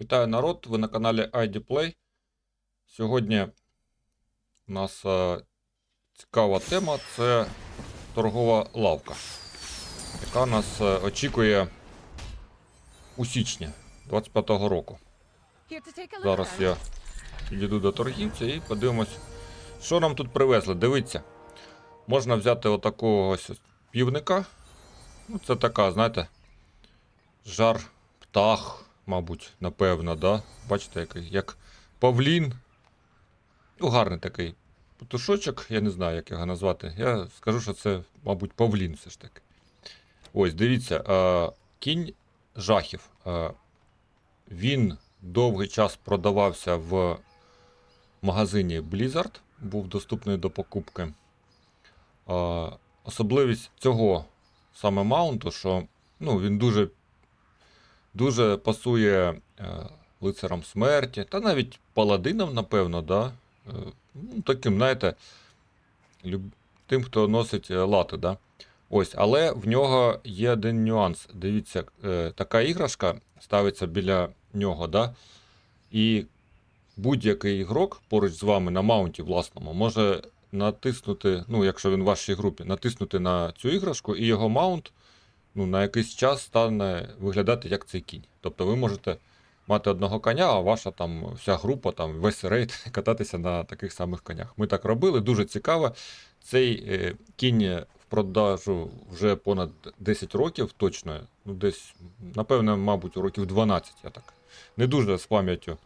Вітаю народ, ви на каналі ID Play. Сьогодні у нас е, цікава тема це торгова лавка, яка нас е, очікує у січні 25-го року. Зараз я підійду до торгівця і подивимось, що нам тут привезли. Дивіться, можна взяти отакого ось півника. Ну, це така, знаєте, жар птах, мабуть, напевно, да? Бачите, який, як павлін. Ну, гарний такий петушочок, я не знаю, як його назвати. Я скажу, що це, мабуть, павлін все ж таки. Ось, дивіться, е, кінь жахів. Е, він довгий час продавався в магазині Blizzard, був доступний до покупки. Е, особливість цього саме маунту, що ну, він дуже, дуже пасує е, лицарам смерті, та навіть паладинам, напевно, да? Е, ну, таким, знаєте, тим, хто носить е, лати. Да? Ось, але в нього є один нюанс. Дивіться, така іграшка ставиться біля нього, да? і будь-який ігрок поруч з вами на маунті власному може натиснути, ну, якщо він в вашій групі, натиснути на цю іграшку, і його маунт ну, на якийсь час стане виглядати як цей кінь. Тобто ви можете мати одного коня, а ваша там вся група, там весь рейд кататися на таких самих конях. Ми так робили, дуже цікаво. Цей е, кінь в продажу вже понад 10 років, точно. Ну, десь, напевно, мабуть, років 12, я так. Не дуже з пам'яттю.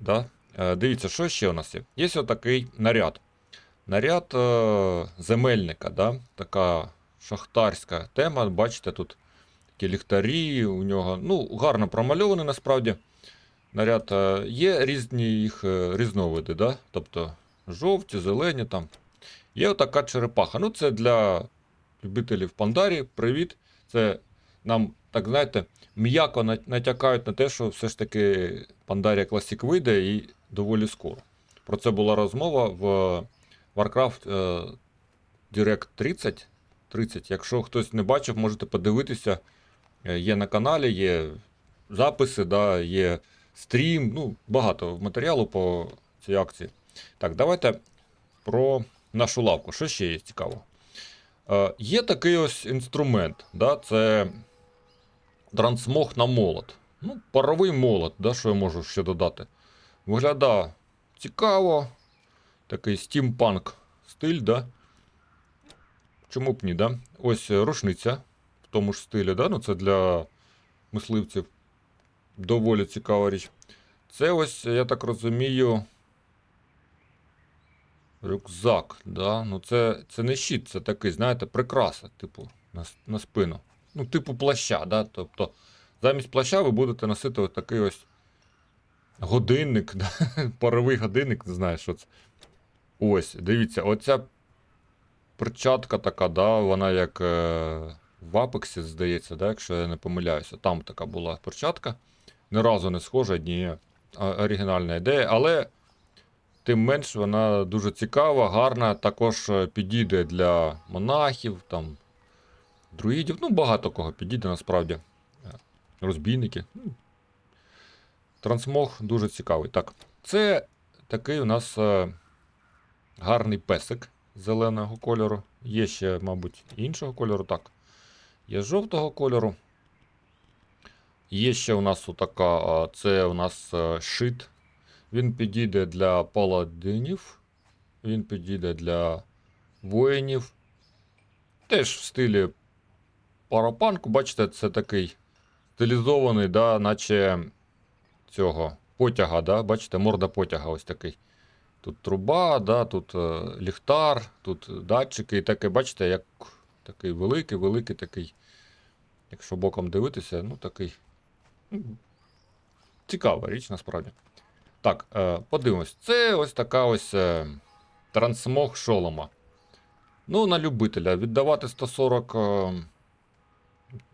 Да? Е, дивіться, що ще у нас є? Є отакий наряд. Наряд е, земельника, да? така шахтарська тема. Бачите, тут такі ліхтарі у нього. Ну, гарно промальований насправді. Наряд е, є різні їх е, різновиди, да? тобто жовті, зелені там. Є отака черепаха. Ну, це для любителів пандарі. Привіт. Це нам, так знаєте, м'яко натякають на те, що все ж таки Pandaria Classic вийде і доволі скоро. Про це була розмова в Warcraft е, Direct 30. 30. Якщо хтось не бачив, можете подивитися. Е, Є на каналі, є записи, да, є стрім. Ну, багато матеріалу по цій акції. Так, давайте про нашу лавку. Що ще є цікаво? Е, є такий ось інструмент. Да, це трансмог на молот. Ну, паровий молот, да, що я можу ще додати. Виглядає цікаво. Такий стімпанк стиль, да? Чому б ні, да? Ось е, рушниця в тому ж стилі, да? Ну, це для мисливців доволі цікава річ. Це ось, я так розумію, рюкзак, да? Ну, це, це не щит, це такий, знаєте, прикраса, типу, на, на спину. Ну, типу плаща, да? Тобто, замість плаща ви будете носити ось такий ось годинник, да? паровий годинник, не знаю, що це. Ось, дивіться, оця перчатка така, да, вона як е, в Апексі, здається, да, якщо я не помиляюся. Там така була перчатка. Ні разу не схожа, ні оригінальна ідея, але тим менш вона дуже цікава, гарна, також е, підійде для монахів, там, друїдів, ну багато кого підійде насправді. Е, Розбійники. Ну, Трансмог дуже цікавий. Так, це такий у нас е, гарний песик зеленого кольору. Є ще, мабуть, іншого кольору. Так. Є жовтого кольору. Є ще у нас отака, це у нас е, шит. Він підійде для паладинів. Він підійде для воїнів. Теж в стилі парапанку. Бачите, це такий стилізований, да, наче цього потяга, да? бачите, морда потяга ось такий. Тут труба, да, тут е, ліхтар, тут датчики і таке, бачите, як такий великий, великий такий. Якщо боком дивитися, ну такий. ну, Цікава річ насправді. Так, е, подивимось. Це ось така ось е, трансмог шолома. Ну, на любителя. Віддавати 140 е,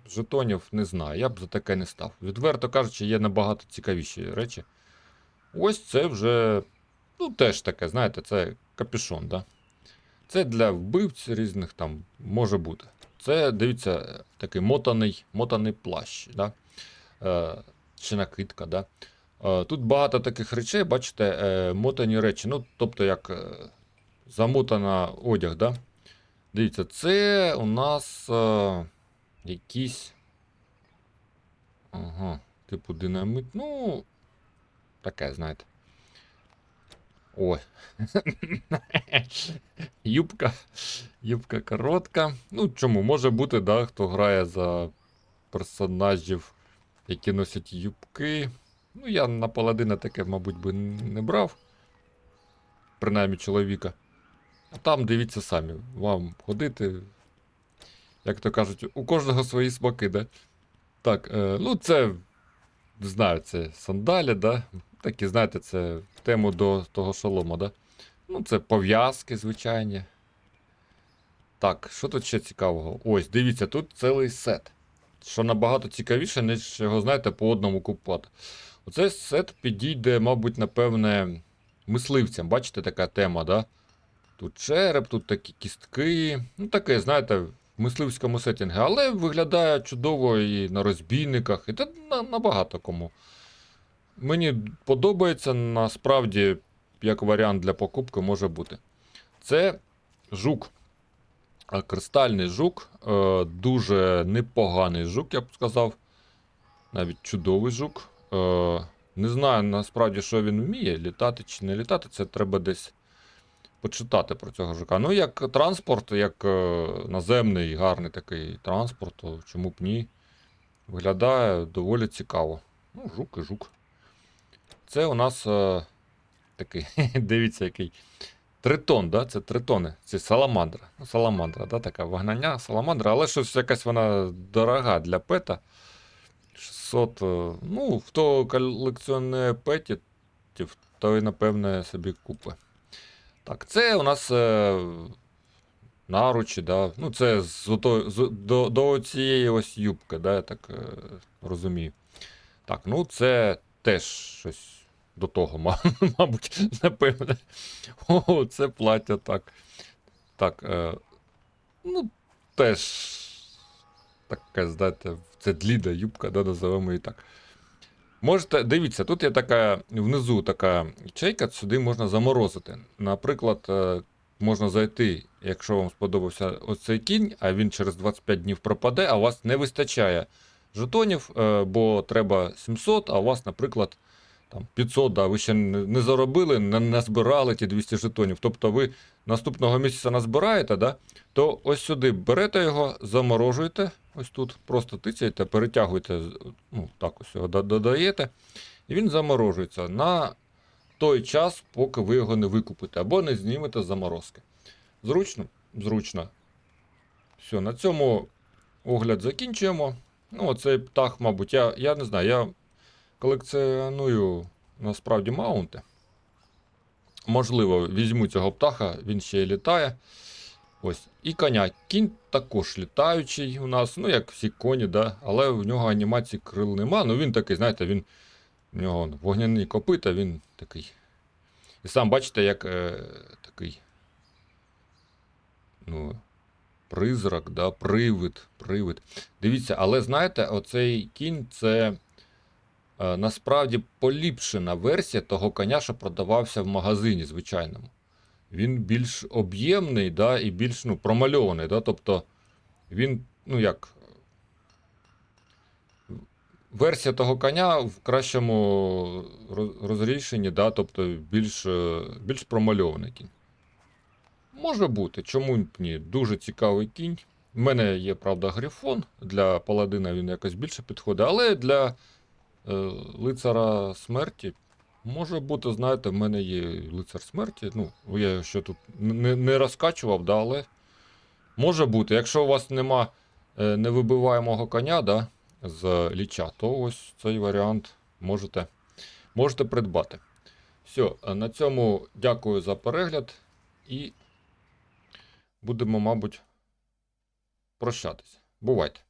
жетонів не знаю. Я б за таке не став. Відверто кажучи, є набагато цікавіші речі. Ось це вже. Ну, теж таке, знаєте, це капюшон, да? Це для вбивць різних там може бути. Це, дивіться, такий мотаний, мотаний плащ. Да? Е, чи накидка, да? Е, Тут багато таких речей, бачите, е, мотані речі. Ну, тобто, як е, замотана одяг, да? Дивіться, це у нас е, якісь. Ага, типу динамит. Ну, таке, знаєте. Ой. Юбка. Юбка коротка. Ну, чому? Може бути, да, хто грає за персонажів, які носять юбки. Ну, я на паладина таке, мабуть, би не брав. Принаймні чоловіка. А там дивіться самі. Вам ходити. Як то кажуть, у кожного свої смаки, да? Так, е, ну це. Знаю, це сандалі, да? Такі, знаєте, це в тему до того шолома, да? Ну, це пов'язки, звичайні. Так, що тут ще цікавого? Ось, дивіться, тут цілий сет. Що набагато цікавіше, ніж його, знаєте, по одному купувати. Оцей сет підійде, мабуть, напевне, мисливцям. Бачите, така тема, да? Тут череп, тут такі кістки. Ну, таке, знаєте, в мисливському сеттінгу. Але виглядає чудово і на розбійниках, і та набагато кому. Мені подобається, насправді, як варіант для покупки може бути. Це жук. Кристальний жук, е, дуже непоганий жук, я б сказав. Навіть чудовий жук. Е, Не знаю насправді, що він вміє, літати чи не літати. Це треба десь почитати про цього жука. Ну, як транспорт, як е, наземний, гарний такий транспорт, то чому б ні. Виглядає доволі цікаво. Ну, жук і жук. Це у нас е, такий, дивіться, який. Тритон, да? Це тритони. Це саламандра. Ну, саламандра, да? така вагнання, саламандра, але щось якась вона дорога для пета. 600. е, Ну, хто колекціонує петів, той, напевне, собі купить. Так, це у нас е, наручі, да? Ну, це з, ото- з, до, до цієї ось юбки, да? я так е, розумію. Так, ну це теж щось до того, мабуть, напевне. О, це плаття так. Так. Е, ну, теж таке, знаєте, це дліда юбка, да, називаємо її так. Можете, дивіться, тут є така внизу така ячейка, сюди можна заморозити. Наприклад, е, можна зайти, якщо вам сподобався оцей кінь, а він через 25 днів пропаде, а у вас не вистачає жетонів, е, бо треба 700, а у вас, наприклад, там 500, да, ви ще не заробили, не, не збирали ті 200 жетонів. Тобто ви наступного місяця назбираєте, да, то ось сюди берете його, заморожуєте, ось тут, просто тицяєте, перетягуєте, ну, так ось його додаєте, і він заморожується на той час, поки ви його не викупите, або не знімете з заморозки. Зручно? Зручно. Все, на цьому огляд закінчуємо. Ну, оцей птах, мабуть, я, я не знаю, я колекціоную насправді маунти. Можливо, візьму цього птаха, він ще й літає. Ось. І коня. Кінь також літаючий у нас, ну як всі коні, да? але в нього анімації крил нема. Ну він такий, знаєте, він. В нього вогняні копита, він такий. І сам бачите, як е, такий. Ну, призрак, да? привид, привид. Дивіться, але знаєте, оцей кінь це насправді поліпшена версія того коня, що продавався в магазині звичайному. Він більш об'ємний, да, і більш ну, промальований. Да? Тобто він, ну як. Версія того коня в кращому розрішенні, да, тобто більш, е, більш промальований кінь. Може бути, чому ні? Дуже цікавий кінь. У мене є, правда, грифон. Для паладина він якось більше підходить, але для е, лицара смерті може бути, знаєте, в мене є лицар смерті. Ну, я ще тут не, не розкачував, да, але може бути. Якщо у вас нема е, невибиваємого коня, да, з ліча, то ось цей варіант можете, можете придбати. Все, е, на цьому дякую за перегляд і будемо, мабуть, прощатися. Бувайте!